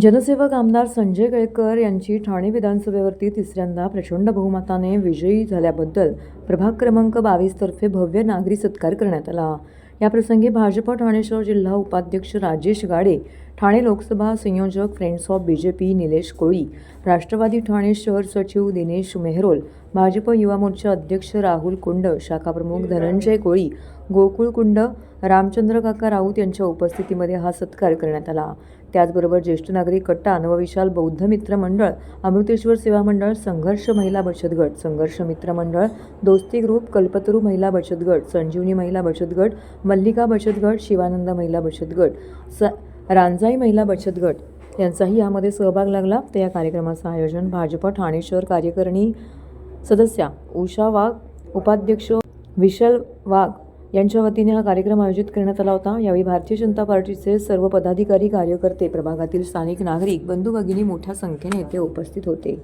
जनसेवक आमदार संजय केळकर यांची ठाणे विधानसभेवरती तिसऱ्यांदा प्रचंड बहुमताने विजयी झाल्याबद्दल प्रभाग क्रमांक बावीसतर्फे भव्य नागरी सत्कार करण्यात आला. याप्रसंगी भाजप ठाणे शहर जिल्हा उपाध्यक्ष राजेश गाडे ठाणे लोकसभा संयोजक friends of BJP Nilesh Koli Rashtravadi Thane शहर सचिव दिनेश मेहरोल भाजप युवा मोर्चा अध्यक्ष राहुल कुंड शाखाप्रमुख धनंजय कोळी गोकुळ कुंड रामचंद्र काका राऊत यांच्या उपस्थितीमध्ये हा सत्कार करण्यात आला. त्याचबरोबर ज्येष्ठ नागरिक कट्टा नवविशाल बौद्ध मित्र मंडळ अमृतेश्वर सेवा मंडळ संघर्ष महिला बचत गट संघर्ष मित्र मंडळ दोस्ती ग्रुप कल्पतरू महिला बचत गट संजीवनी महिला बचत गट मल्लिका बचत गट शिवानंद महिला बचत गट स रांजाई महिला बचत गट यांचाही यामध्ये सहभाग लागला. तर या कार्यक्रमाचं आयोजन भाजपा ठाणे शहर कार्यकारिणी सदस्या उषा वाघ उपाध्यक्ष विशाल वाघ यांच्या वतीने हा कार्यक्रम आयोजित करण्यात आला होता. यावेळी भारतीय जनता पार्टीचे सर्व पदाधिकारी कार्यकर्ते प्रभागातील स्थानिक नागरिक बंधू भगिनी मोठ्या संख्येने येथे उपस्थित होते.